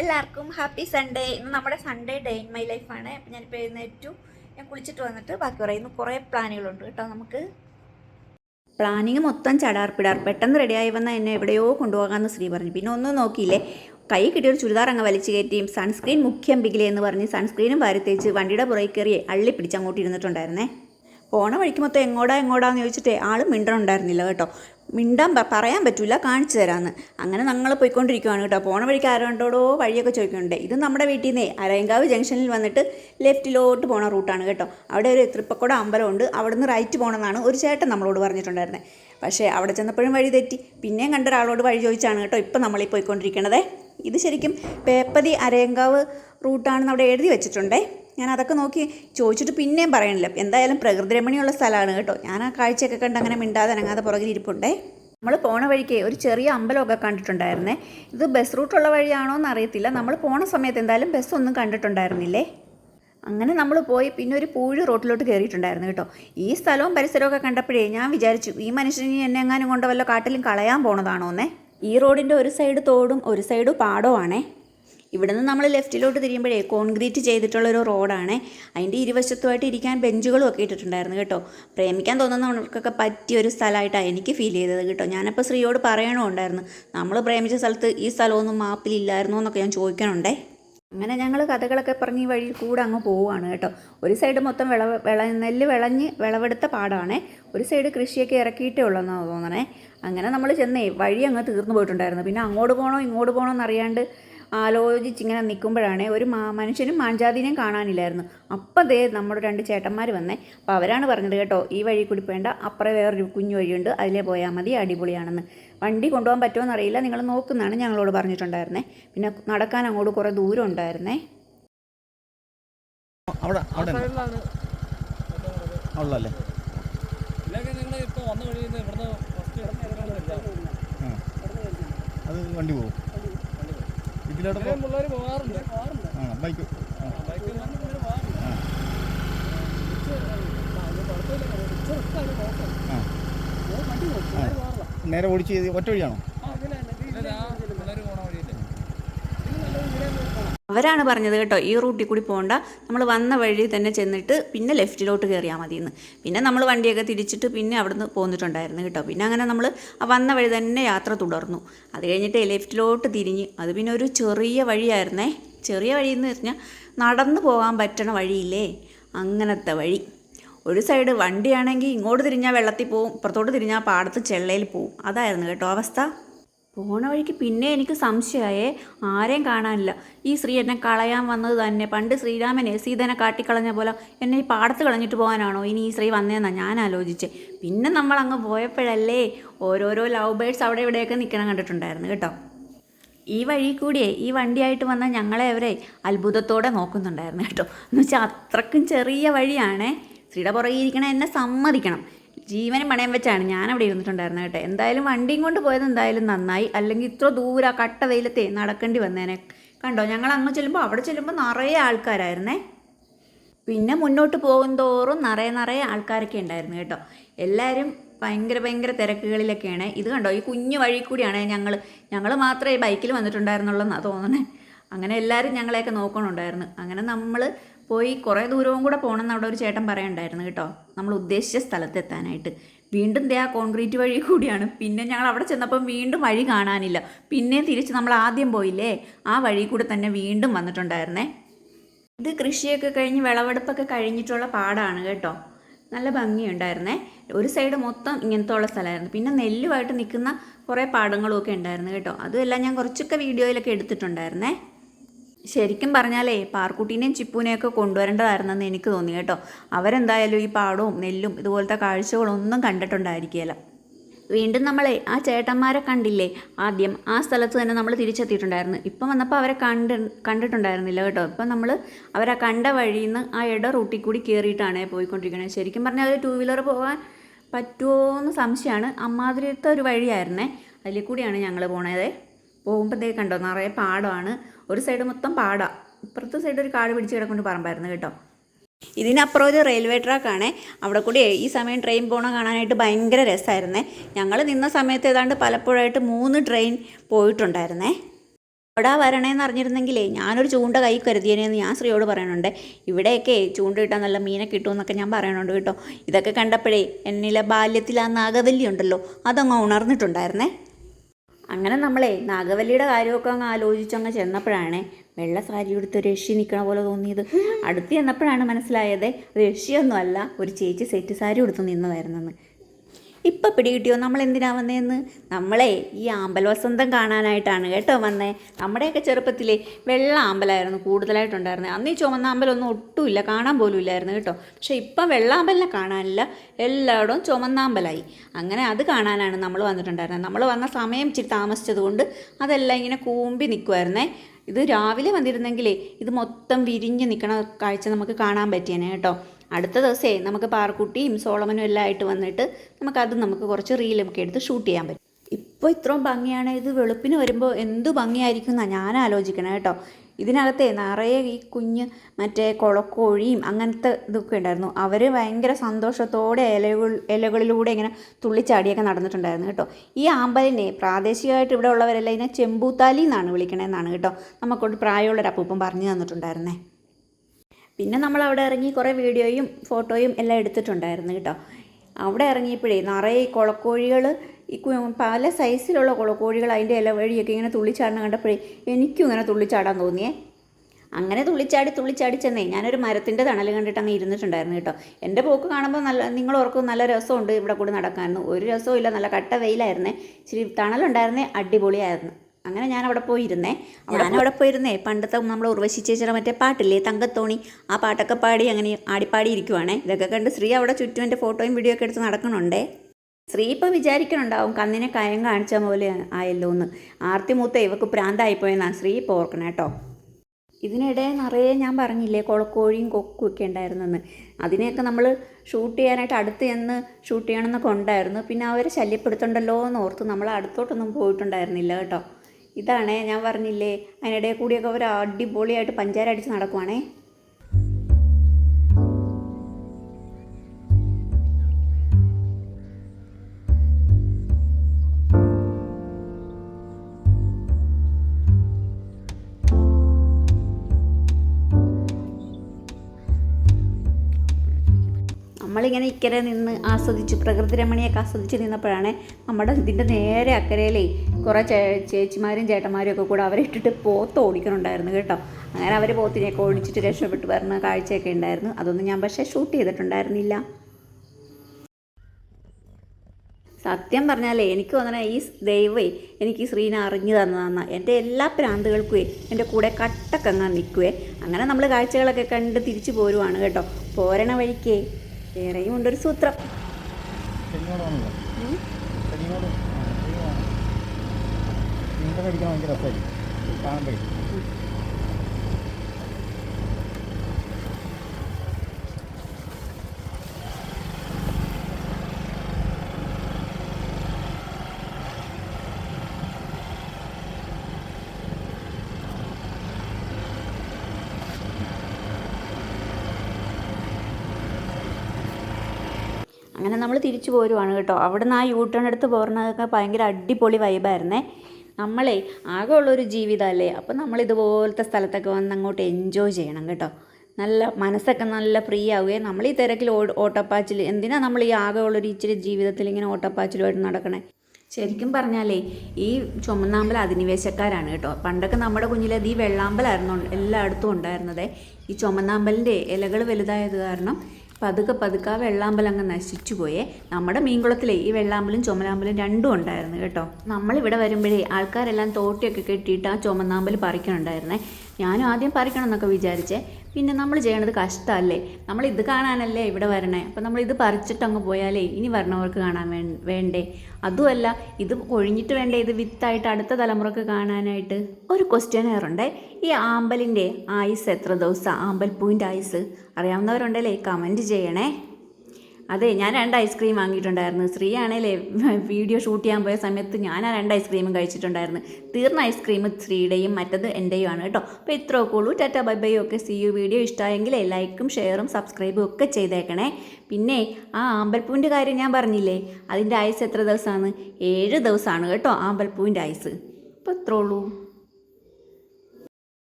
എല്ലാവർക്കും happy Sunday. ഇന്ന് നമ്മുടെ സൺഡേ ഡേ ഇൻ മൈ ലൈഫാണ്. അപ്പം ഞാനിപ്പോൾ എഴുന്നേറ്റു. ഞാൻ കുളിച്ചിട്ട് വന്നിട്ട് ബാക്കി പറയുന്നു കുറേ പ്ലാനുകളുണ്ട് കേട്ടോ നമുക്ക്. പ്ലാനിങ് മൊത്തം ചടാർപ്പിടാർ പെട്ടെന്ന് റെഡിയായി വന്നാൽ എന്നെ എവിടെയോ കൊണ്ടുപോകാമെന്ന് ശ്രീ പറഞ്ഞു. പിന്നെ ഒന്നും നോക്കിയില്ലേ? കൈ കിട്ടിയൊരു ചുരിദാർ അങ്ങ് വലിച്ചു കയറ്റിയും സൺസ്ക്രീൻ മുഖ്യം ബിഗിലേ എന്ന് പറഞ്ഞ് സൺസ്ക്രീനും വാരിത്തേച്ച് വണ്ടിയുടെ പുറകെ കയറി അള്ളി പിടിച്ച് അങ്ങോട്ട് ഇരുന്നിട്ടുണ്ടായിരുന്നേ. പോണ വഴിക്ക് മൊത്തം എങ്ങോടാ എങ്ങോടാന്ന് ചോദിച്ചിട്ട് ആൾ മിണ്ടണുണ്ടായിരുന്നില്ല കേട്ടോ. മിണ്ടാൻ പറയാൻ പറ്റില്ല കാണിച്ചു തരാമെന്ന് അങ്ങനെ ഞങ്ങൾ പോയിക്കൊണ്ടിരിക്കുവാണ് കേട്ടോ. പോണ വഴിക്ക് ആരോണ്ടോടോ വഴിയൊക്കെ ചോദിക്കുന്നുണ്ട്. ഇത് നമ്മുടെ വീട്ടിൽ നിന്നേ അരയങ്കാവ് ജംഗ്ഷനിൽ വന്നിട്ട് ലെഫ്റ്റിലോട്ട് പോണ റൂട്ടാണ് കേട്ടോ. അവിടെ ഒരു തൃപ്പക്കോട അമ്പലമുണ്ട്. അവിടെ നിന്ന് റൈറ്റ് പോകണമെന്നാണ് ഒരു ചേട്ടൻ നമ്മളോട് പറഞ്ഞിട്ടുണ്ടായിരുന്നത് പക്ഷേ അവിടെ ചെന്നപ്പോഴും വഴി തെറ്റി. പിന്നെയും കണ്ട ഒരാളോട് വഴി ചോദിച്ചാണ് കേട്ടോ ഇപ്പം നമ്മളീ പോയിക്കൊണ്ടിരിക്കണതേ. ഇത് ശരിക്കും പേപ്പതി അരയങ്കാവ് റൂട്ടാണെന്ന് അവിടെ എഴുതി വെച്ചിട്ടുണ്ടേ. ഞാൻ അതൊക്കെ നോക്കി ചോദിച്ചിട്ട് പിന്നെയും പറയണില്ല. എന്തായാലും പ്രകൃതി രമണീയമുള്ള സ്ഥലമാണ് കേട്ടോ. ഞാൻ ആ കാഴ്ചയൊക്കെ കണ്ട് അങ്ങനെ മിണ്ടാതെ അനങ്ങാതെ പുറകിൽ ഇരിപ്പുണ്ടേ. നമ്മൾ പോണ വഴിക്ക് ഒരു ചെറിയ അമ്പലമൊക്കെ കണ്ടിട്ടുണ്ടായിരുന്നേ. ഇത് ബസ് റൂട്ടുള്ള വഴിയാണോ എന്ന് അറിയത്തില്ല. നമ്മൾ പോണ സമയത്ത് എന്തായാലും ബസ് ഒന്നും കണ്ടിട്ടുണ്ടായിരുന്നില്ലേ? അങ്ങനെ നമ്മൾ പോയി പിന്നെ ഒരു പൂഴി റോട്ടിലോട്ട് കയറിയിട്ടുണ്ടായിരുന്നു കേട്ടോ. ഈ സ്ഥലവും പരിസരമൊക്കെ കണ്ടപ്പോഴേ ഞാൻ വിചാരിച്ചു ഈ മനുഷ്യനെ എന്നെ എങ്ങാനും കൊണ്ട് വല്ല കാട്ടിലും കളയാൻ പോണതാണോന്നേ. ഈ റോഡിന്റെ ഒരു സൈഡ് തോടും ഒരു സൈഡ് പാടവും ഇവിടെ നിന്ന് നമ്മൾ ലെഫ്റ്റിലോട്ട് തിരിയുമ്പോഴേ കോൺക്രീറ്റ് ചെയ്തിട്ടുള്ളൊരു റോഡാണ്. അതിന്റെ ഇരുവശത്തുമായിട്ട് ഇരിക്കാൻ ബെഞ്ചുകളും ഒക്കെ ഇട്ടിട്ടുണ്ടായിരുന്നു കേട്ടോ. പ്രേമിക്കാൻ തോന്നുന്നവർക്കൊക്കെ പറ്റിയ ഒരു സ്ഥലമായിട്ടാണ് എനിക്ക് ഫീൽ ചെയ്തത് കേട്ടോ. ഞാനപ്പോൾ ശ്രീയോട് പറയണമുണ്ടായിരുന്നു നമ്മൾ പ്രേമിച്ച സ്ഥലത്ത് ഈ സ്ഥലമൊന്നും മാപ്പിലില്ലായിരുന്നു എന്നൊക്കെ ഞാൻ ചോദിക്കണുണ്ടേ. അങ്ങനെ ഞങ്ങൾ കഥകളൊക്കെ പറഞ്ഞ് ഈ വഴി കൂടെ അങ്ങ് പോവുകയാണ് കേട്ടോ. ഒരു സൈഡ് മൊത്തം വിള വിള നെല്ല് വിളഞ്ഞ് വിളവെടുത്ത പാടാണ്. ഒരു സൈഡ് കൃഷിയൊക്കെ ഇറക്കിയിട്ടേ ഉള്ളതെന്നാണ് തോന്നണേ. അങ്ങനെ നമ്മൾ ചെന്നേ വഴി അങ്ങ് തീർന്നു പോയിട്ടുണ്ടായിരുന്നു. പിന്നെ അങ്ങോട്ട് പോകണോ ഇങ്ങോട്ട് പോകണോ എന്നറിയാണ്ട് ആലോചിച്ചിങ്ങനെ നിൽക്കുമ്പോഴാണ് ഒരു മാ മനുഷ്യനും മാഞ്ചാതിനെയും കാണാനില്ലായിരുന്നു. അപ്പം ദേ നമ്മുടെ രണ്ട് ചേട്ടന്മാർ വന്നേ. അപ്പോൾ അവരാണ് പറഞ്ഞത് കേട്ടോ ഈ വഴി കൂടി വേണ്ട അപ്പുറം വേറൊരു കുഞ്ഞു വഴിയുണ്ട് അതിലേ പോയാൽ മതി അടിപൊളിയാണെന്ന്. വണ്ടി കൊണ്ടുപോകാൻ പറ്റുമോ എന്നറിയില്ല നിങ്ങൾ നോക്കുന്നതാണ് ഞങ്ങളോട് പറഞ്ഞിട്ടുണ്ടായിരുന്നേ. പിന്നെ നടക്കാൻ അങ്ങോട്ട് കുറേ ദൂരം ഉണ്ടായിരുന്നേ. അവിടെ അവിടെ. ഉള്ളല്ലേ. അത് വണ്ടി പോകും ഇതിലൂടെ പോ- പിള്ളേർ പോകാറുണ്ട് ആ ബൈക്ക്. നേരെ ഓടിച്ച് ഒറ്റ വഴിയാണോ പിള്ളേർ പോണ വഴിയില്ലേ അവരാണ് പറഞ്ഞത് കേട്ടോ ഈ റൂട്ടിൽ കൂടി പോകണ്ട. നമ്മൾ വന്ന വഴി തന്നെ ചെന്നിട്ട് പിന്നെ ലെഫ്റ്റിലോട്ട് കയറിയാൽ മതിയെന്ന്. പിന്നെ നമ്മൾ വണ്ടിയൊക്കെ തിരിച്ചിട്ട് പിന്നെ അവിടുന്ന് പോന്നിട്ടുണ്ടായിരുന്നു കേട്ടോ. പിന്നെ അങ്ങനെ നമ്മൾ ആ വന്ന വഴി തന്നെ യാത്ര തുടർന്നു. അത് കഴിഞ്ഞിട്ട് ലെഫ്റ്റിലോട്ട് തിരിഞ്ഞ്. അത് പിന്നെ ഒരു ചെറിയ വഴിയായിരുന്നേ. ചെറിയ വഴി എന്ന് പറഞ്ഞാൽ നടന്നു പോകാൻ പറ്റണ വഴിയില്ലേ? അങ്ങനത്തെ വഴി. ഒരു സൈഡ് വണ്ടിയാണെങ്കിൽ ഇങ്ങോട്ട് തിരിഞ്ഞാൽ വെള്ളത്തിൽ പോവും ഇപ്പുറത്തോട്ട് തിരിഞ്ഞാൽ പാടത്ത് ചെള്ളയിൽ പോവും. അതായിരുന്നു കേട്ടോ അവസ്ഥ. പോണ വഴിക്ക് പിന്നെ എനിക്ക് സംശയമായേ ആരെയും കാണാനില്ല. ഈ സ്ത്രീ എന്നെ കളയാൻ വന്നത് തന്നെ. പണ്ട് ശ്രീരാമനെ സീതനെ കാട്ടിക്കളഞ്ഞ പോലെ എന്നെ ഈ പാടത്ത് കളഞ്ഞിട്ട് പോകാനാണോ? ഇനി ഈ സ്ത്രീ വന്നതെന്നാണ് ഞാൻ ആലോചിച്ചേ. പിന്നെ നമ്മൾ അങ്ങ് പോയപ്പോഴല്ലേ ഓരോരോ ലവ് ബേഡ്സ് അവിടെ ഇവിടെയൊക്കെ നിൽക്കണം കണ്ടിട്ടുണ്ടായിരുന്നു കേട്ടോ. ഈ വഴി കൂടിയേ ഈ വണ്ടിയായിട്ട് വന്ന ഞങ്ങളെ അവരെ അത്ഭുതത്തോടെ നോക്കുന്നുണ്ടായിരുന്നു കേട്ടോ. എന്ന് വെച്ചാൽ അത്രക്കും ചെറിയ വഴിയാണേ. സ്ത്രീയുടെ പുറകെ ഇരിക്കണ എന്നെ സമ്മതിക്കണം. ജീവനും പണയം വെച്ചാണ് ഞാൻ അവിടെ ഇരുന്നിട്ടുണ്ടായിരുന്നത് കേട്ടോ. എന്തായാലും വണ്ടിയും കൊണ്ട് പോയത് എന്തായാലും നന്നായി. അല്ലെങ്കിൽ ഇത്ര ദൂരം ആ കട്ട വെയിലത്തെ നടക്കേണ്ടി വന്നേനെ. കണ്ടോ ഞങ്ങൾ അങ്ങ് ചെല്ലുമ്പോൾ അവിടെ ചെല്ലുമ്പോൾ നിറയെ ആൾക്കാരായിരുന്നേ. പിന്നെ മുന്നോട്ട് പോകുന്തോറും നിറയെ നിറയെ ആൾക്കാരൊക്കെ ഉണ്ടായിരുന്നു കേട്ടോ. എല്ലാവരും ഭയങ്കര ഭയങ്കര തിരക്കുകളിലൊക്കെയാണ്. ഇത് കണ്ടോ ഈ കുഞ്ഞു വഴി കൂടിയാണ് ഞങ്ങൾ ഞങ്ങൾ മാത്രമേ ബൈക്കിൽ വന്നിട്ടുണ്ടായിരുന്നുള്ളൂ എന്നാണ് തോന്നണേ. അങ്ങനെ എല്ലാവരും ഞങ്ങളെയൊക്കെ നോക്കണുണ്ടായിരുന്നു. അങ്ങനെ നമ്മൾ പോയി കുറേ ദൂരവും കൂടെ പോകണമെന്ന് അവിടെ ഒരു ചേട്ടൻ പറയണ്ടായിരുന്നു കേട്ടോ. നമ്മൾ ഉദ്ദേശിച്ച സ്ഥലത്തെത്താനായിട്ട് വീണ്ടും ദേ ആ കോൺക്രീറ്റ് വഴി കൂടിയാണ്. പിന്നെ ഞങ്ങൾ അവിടെ ചെന്നപ്പം വീണ്ടും വഴി കാണാനില്ല. പിന്നെയും തിരിച്ച് നമ്മൾ ആദ്യം പോയില്ലേ? ആ വഴി കൂടെ തന്നെ വീണ്ടും വന്നിട്ടുണ്ടായിരുന്നേ. ഇത് കൃഷിയൊക്കെ കഴിഞ്ഞ് വിളവെടുപ്പൊക്കെ കഴിഞ്ഞിട്ടുള്ള പാടാണ് കേട്ടോ. നല്ല ഭംഗിയുണ്ടായിരുന്നേ. ഒരു സൈഡ് മൊത്തം ഇങ്ങനത്തെ ഉള്ള സ്ഥലമായിരുന്നു. പിന്നെ നെല്ലുമായിട്ട് നിൽക്കുന്ന കുറേ പാടങ്ങളും ഒക്കെ ഉണ്ടായിരുന്നു കേട്ടോ. അതുമെല്ലാം ഞാൻ കുറച്ചൊക്കെ വീഡിയോയിലൊക്കെ എടുത്തിട്ടുണ്ടായിരുന്നേ. ശരിക്കും പറഞ്ഞാലേ പാർക്കുട്ടീനെയും ചിപ്പൂനെയൊക്കെ കൊണ്ടുവരേണ്ടതായിരുന്നെന്ന് എനിക്ക് തോന്നി കേട്ടോ. അവരെന്തായാലും ഈ പാടവും നെല്ലും ഇതുപോലത്തെ കാഴ്ചകളൊന്നും കണ്ടിട്ടുണ്ടായിരിക്കുകയില്ല വീണ്ടും നമ്മളെ ആ ചേട്ടന്മാരെ കണ്ടില്ലേ? ആദ്യം ആ സ്ഥലത്ത് തന്നെ നമ്മൾ തിരിച്ചെത്തിയിട്ടുണ്ടായിരുന്നു. ഇപ്പം വന്നപ്പോൾ അവരെ കണ്ട് കണ്ടിട്ടുണ്ടായിരുന്നില്ല കേട്ടോ. ഇപ്പം നമ്മൾ അവരെ കണ്ട വഴിയിൽ നിന്ന് ആ ഇട റൂട്ടിൽ കൂടി കയറിയിട്ടാണ് പോയിക്കൊണ്ടിരിക്കുന്നത് ശരിക്കും പറഞ്ഞാൽ ഒരു ടൂ വീലർ പോകാൻ പറ്റുമോ എന്ന് സംശയമാണ് അമ്മാതിരിത്തെ ഒരു വഴിയായിരുന്നേ. അതിൽ കൂടിയാണ് ഞങ്ങൾ പോണത് പോകുമ്പോഴത്തേക്ക് കണ്ടോ നിറയെ പാടമാണ്. ഒരു സൈഡ് മൊത്തം പാടാ. ഇപ്പുറത്തെ സൈഡ് ഒരു കാട് പിടിച്ച് കിടക്കൊണ്ട് പറമ്പായിരുന്നു കേട്ടോ. ഇതിനപ്പുറം ഒരു റെയിൽവേ ട്രാക്കാണ് അവിടെ കൂടി ഈ സമയം ട്രെയിൻ പോണ കാണാനായിട്ട് ഭയങ്കര രസമായിരുന്നേ ഞങ്ങൾ നിന്ന സമയത്ത് ഏതാണ്ട് പലപ്പോഴായിട്ട് മൂന്ന് ട്രെയിൻ പോയിട്ടുണ്ടായിരുന്നേ. എവിടാ വരണേന്ന് അറിഞ്ഞിരുന്നെങ്കിലേ ഞാനൊരു ചൂണ്ട കൈ കരുതിയേനെന്ന് ഞാൻ ശ്രീയോട് പറയണുണ്ട്. ഇവിടെയൊക്കെ ചൂണ്ട കിട്ടാൻ നല്ല മീനെ കിട്ടുമെന്നൊക്കെ ഞാൻ പറയണുണ്ട് കേട്ടോ. ഇതൊക്കെ കണ്ടപ്പോഴേ എന്നിലെ ബാല്യത്തിൽ ആ നാഗവല്ലി ഉണ്ടല്ലോ അതങ്ങ് ഉണർന്നിട്ടുണ്ടായിരുന്നേ. അങ്ങനെ നമ്മളെ നാഗവല്ലിയുടെ കാര്യമൊക്കെ അങ്ങ് ആലോചിച്ചങ്ങ് ചെന്നപ്പോഴാണ് വെള്ള സാരി എടുത്ത് ഒരു നിൽക്കണ പോലെ തോന്നിയത്. അടുത്ത് ചെന്നപ്പോഴാണ് മനസ്സിലായത് രക്ഷിയൊന്നും അല്ല ഒരു ചേച്ചി സെറ്റ് സാരി എടുത്ത് നിന്നതായിരുന്നെന്ന്. ഇപ്പം പിടികിട്ടിയോ? നമ്മൾ എന്തിനാ വന്നതെന്ന് നമ്മളെ ഈ ആമ്പൽ വസന്തം കാണാനായിട്ടാണ് കേട്ടോ വന്നേ. നമ്മുടെയൊക്കെ ചെറുപ്പത്തിൽ വെള്ള ആമ്പലായിരുന്നു കൂടുതലായിട്ടുണ്ടായിരുന്നത് അന്ന് ഈ ചുമന്ന ആമ്പലൊന്നും ഒട്ടുമില്ല. കാണാൻ പോലും ഇല്ലായിരുന്നു കേട്ടോ. പക്ഷേ ഇപ്പം വെള്ള അമ്പലിനെ കാണാനില്ല. എല്ലായിടവും ചുമന്ന ആമ്പലായി. അങ്ങനെ അത് കാണാനാണ് നമ്മൾ വന്നിട്ടുണ്ടായിരുന്നത് നമ്മൾ വന്ന സമയം ഇച്ചിരി താമസിച്ചതുകൊണ്ട് അതെല്ലാം ഇങ്ങനെ കൂമ്പി നിൽക്കുമായിരുന്നേ ഇത് രാവിലെ വന്നിരുന്നെങ്കിലേ ഇത് മൊത്തം വിരിഞ്ഞ് നിൽക്കണ കാഴ്ച നമുക്ക് കാണാൻ പറ്റിയേനെ കേട്ടോ. അടുത്ത ദിവസമേ നമുക്ക് പാർക്കുട്ടിയും സോളമനും എല്ലാം ആയിട്ട് വന്നിട്ട് നമുക്കത് നമുക്ക് കുറച്ച് റീലൊക്കെ എടുത്ത് ഷൂട്ട് ചെയ്യാൻ പറ്റും. ഇപ്പോൾ ഇത്രയും ഭംഗിയാണ് ഇത് വെളുപ്പിന് വരുമ്പോൾ എന്ത് ഭംഗിയായിരിക്കും എന്നാണ് ഞാൻ ആലോചിക്കണം കേട്ടോ. ഇതിനകത്തെ നിറയെ ഈ കുഞ്ഞ് മറ്റേ കുളക്കോഴിയും അങ്ങനത്തെ ഇതൊക്കെ ഉണ്ടായിരുന്നു. അവർ ഭയങ്കര സന്തോഷത്തോടെ ഇലകൾ ഇലകളിലൂടെ ഇങ്ങനെ തുള്ളിച്ചാടിയൊക്കെ നടന്നിട്ടുണ്ടായിരുന്നു കേട്ടോ. ഈ ആമ്പലിനെ പ്രാദേശികമായിട്ട് ഇവിടെ ഉള്ളവരെല്ലാം ഇതിനെ ചെമ്പൂത്താലി എന്നാണ് വിളിക്കണതെന്നാണ് കേട്ടോ. നമുക്കൊരു പ്രായമുള്ളൊരു അപ്പൂപ്പൻ പറഞ്ഞു തന്നിട്ടുണ്ടായിരുന്നേ. പിന്നെ നമ്മൾ അവിടെ ഇറങ്ങി കുറേ വീഡിയോയും ഫോട്ടോയും എല്ലാം എടുത്തിട്ടുണ്ടായിരുന്നു കേട്ടോ. അവിടെ ഇറങ്ങിയപ്പോഴേ നിറയെ കുളക്കോഴികൾ ഈ പല സൈസിലുള്ള കുളക്കോഴികൾ അതിന്റെ ഇല വഴിയൊക്കെ ഇങ്ങനെ തുള്ളിച്ചാടണം കണ്ടപ്പോഴേ എനിക്കും ഇങ്ങനെ തുള്ളിച്ചാടാൻ തോന്നിയേ. അങ്ങനെ തുള്ളിച്ചാടി തുള്ളിച്ചാടി ചെന്നേ. ഞാനൊരു മരത്തിന്റെ തണൽ കണ്ടിട്ട് അങ്ങ് ഇരുന്നിട്ടുണ്ടായിരുന്നു കേട്ടോ. എന്റെ പോക്ക് കാണുമ്പോൾ നല്ല നിങ്ങൾ ഓർക്കും നല്ല രസമുണ്ട് ഇവിടെ കൂടി നടക്കാമെന്ന് ഒരു രസവും ഇല്ല നല്ല കട്ട വെയിലായിരുന്നേ. ഇച്ചിരി തണലുണ്ടായിരുന്നേ അടിപൊളിയായിരുന്നു. അങ്ങനെ ഞാൻ അവിടെ പോയിരുന്നേ. ഞാൻ അവിടെ പോയിരുന്നേ. പണ്ടത്തെ നമ്മൾ ഉർവശി ചേച്ചിയുടെ മറ്റേ പാട്ടില്ലേ തങ്കത്തോണി ആ പാട്ടൊക്കെ പാടി അങ്ങനെ ആടിപ്പാടി ഇരിക്കുവാണേ. ഇതൊക്കെ കണ്ട് ശ്രീ അവിടെ ചുറ്റും എന്റെ ഫോട്ടോയും വീഡിയോ ഒക്കെ എടുത്ത് നടക്കണുണ്ടേ. ശ്രീ ഇപ്പോൾ വിചാരിക്കണുണ്ടാവും കന്നിനെ കയം കാണിച്ച പോലെ ആയല്ലോ എന്ന്. ആർത്തി മൂത്ത ഇവക്ക് പ്രാന്തായിപ്പോയെന്നാണ് ശ്രീ ഇപ്പോൾ ഓർക്കണം കേട്ടോ. ഇതിനിടെ നിറയെ ഞാൻ പറഞ്ഞില്ലേ കുളക്കോഴിയും കൊക്കും ഒക്കെ ഉണ്ടായിരുന്നെന്ന്. അതിനെയൊക്കെ നമ്മൾ ഷൂട്ട് ചെയ്യാനായിട്ട് അടുത്ത് ചെന്ന് ഷൂട്ട് ചെയ്യണമെന്നൊക്കെ ഉണ്ടായിരുന്നു. പിന്നെ അവരെ ശല്യപ്പെടുത്തണ്ടല്ലോ എന്ന് ഓർത്ത് നമ്മൾ അടുത്തോട്ടൊന്നും പോയിട്ടുണ്ടായിരുന്നില്ല കേട്ടോ. ഇതാണേ ഞാൻ പറഞ്ഞില്ലേ അതിനിടയിൽ കൂടിയൊക്കെ ഒരു അടിപൊളിയായിട്ട് പഞ്ചാര അടിച്ച് നടക്കുവാണേ. നമ്മളിങ്ങനെ ഇക്കരെ നിന്ന് ആസ്വദിച്ച് പ്രകൃതി രമണിയൊക്കെ ആസ്വദിച്ച് നിന്നപ്പോഴാണ് നമ്മുടെ ഇതിന്റെ നേരെ അക്കരയിലേ കുറേ ചേച്ചിമാരും ചേട്ടന്മാരും ഒക്കെ കൂടെ അവരെ ഇട്ടിട്ട് പോത്ത് ഓടിക്കണുണ്ടായിരുന്നു കേട്ടോ. അങ്ങനെ അവർ പോത്തിനെയൊക്കെ ഓടിച്ചിട്ട് രക്ഷപ്പെട്ട് വരുന്ന കാഴ്ചയൊക്കെ ഉണ്ടായിരുന്നു. അതൊന്നും ഞാൻ പക്ഷേ ഷൂട്ട് ചെയ്തിട്ടുണ്ടായിരുന്നില്ല. സത്യം പറഞ്ഞാലേ എനിക്ക് തോന്നണ ഈ ദൈവേ എനിക്ക് ശ്രീനെ അറിഞ്ഞു തന്നതാണ് എന്റെ എല്ലാ പ്രാന്തുകൾക്കുമേ എന്റെ കൂടെ കട്ടക്കങ്ങാൻ നിൽക്കുവേ. അങ്ങനെ നമ്മൾ കാഴ്ചകളൊക്കെ കണ്ട് തിരിച്ചു പോരുവാണ് കേട്ടോ. പോരണ വഴിക്കേ. വേറെയും ഉണ്ടൊരു സൂത്രം. ഭയങ്കര രസമായിരിക്കും. കാണുമ്പോഴേ. അങ്ങനെ നമ്മൾ തിരിച്ചു പോരുവാണ് കേട്ടോ. അവിടെ നിന്ന് ആ യൂ ടേൺ എടുത്ത് പോരണതൊക്കെ ഭയങ്കര അടിപൊളി വൈബായിരുന്നേ നമ്മളെ ആകെ ഉള്ളൊരു ജീവിതമല്ലേ അപ്പം നമ്മൾ ഇതുപോലത്തെ സ്ഥലത്തൊക്കെ വന്ന് അങ്ങോട്ട് എൻജോയ് ചെയ്യണം കേട്ടോ. നല്ല മനസ്സൊക്കെ നല്ല ഫ്രീ ആവുകയും. നമ്മൾ ഈ തിരക്കിൽ ഓട്ടപ്പാച്ചിൽ എന്തിനാ നമ്മൾ ഈ ആകെ ഉള്ളൊരു ഇച്ചിരി ജീവിതത്തിൽ ഇങ്ങനെ ഓട്ടപ്പാച്ചിലുമായിട്ട് നടക്കണേ? ശരിക്കും പറഞ്ഞാലേ ഈ ചുമന്നാമ്പൽ അധിനിവേശക്കാരാണ് കേട്ടോ. പണ്ടൊക്കെ നമ്മുടെ കുഞ്ഞിലെ ഈ വെള്ളാമ്പലായിരുന്നു എല്ലായിടത്തും ഉണ്ടായിരുന്നത്. ഈ ചുമന്നാമ്പലിന്റെ ഇലകൾ വലുതായത് കാരണം പതുക്കെ പതുക്കെ ആ വെള്ളാമ്പലം അങ്ങ് നശിച്ചു പോയേ. നമ്മുടെ മീൻകുളത്തിലെ ഈ വെള്ളാമ്പലും ചുമലാമ്പലും രണ്ടും ഉണ്ടായിരുന്നു കേട്ടോ. നമ്മളിവിടെ വരുമ്പോഴേ ആൾക്കാരെല്ലാം തോട്ടിയൊക്കെ കെട്ടിയിട്ട് ആ ചുമന്നാമ്പൽ പറിക്കണുണ്ടായിരുന്നേ. ഞാനും ആദ്യം പറിക്കണം എന്നൊക്കെ വിചാരിച്ചേ. പിന്നെ നമ്മൾ ചെയ്യണത് കഷ്ടമല്ലേ? നമ്മൾ ഇത് കാണാനല്ലേ ഇവിടെ വരണേ? അപ്പം നമ്മൾ ഇത് പറിച്ചിട്ട് അങ്ങ് പോയാലേ ഇനി വരണവർക്ക് കാണാൻ വേണ്ടേ? അതുമല്ല ഇത് കൊഴിഞ്ഞിട്ട് വേണ്ടേ ഇത് വിത്തായിട്ട് അടുത്ത തലമുറയ്ക്ക് കാണാനായിട്ട്? ഒരു ക്വസ്റ്റ്യൻ ഉണ്ട് ഈ ആമ്പലിന്റെ ആയുസ് എത്ര ദിവസം ആമ്പൽ ആമ്പൽപ്പൂവിന്റെ ആയുസ് അറിയാവുന്നവരുണ്ടല്ലേ? കമന്റ് ചെയ്യണേ. അതെ ഞാൻ രണ്ട് ഐസ്ക്രീം വാങ്ങിയിട്ടുണ്ടായിരുന്നു. ശ്രീ ആണേലേ വീഡിയോ ഷൂട്ട് ചെയ്യാൻ പോയ സമയത്ത് ഞാൻ ആ രണ്ട് ഐസ്ക്രീമും കഴിച്ചിട്ടുണ്ടായിരുന്നു. തീർന്ന ഐസ്ക്രീം ശ്രീയുടെയും മറ്റത് എന്റെയും ആണ് കേട്ടോ അപ്പോൾ ഇത്രയൊക്കെ ഉള്ളൂ. Tata bye bye okay see you video ഇഷ്ടമായെങ്കിൽ ലൈക്കും ഷെയറും സബ്സ്ക്രൈബും ഒക്കെ ചെയ്തേക്കണേ. പിന്നെ ആ ആമ്പൽപ്പൂവിന്റെ കാര്യം ഞാൻ പറഞ്ഞില്ലേ? അതിന്റെ ആയുസ് എത്ര ദിവസമാണ് ഏഴ് ദിവസമാണ് കേട്ടോ ആമ്പൽപ്പൂവിന്റെ ആയുസ് അപ്പോൾ ഇത്രേ ഉള്ളൂ.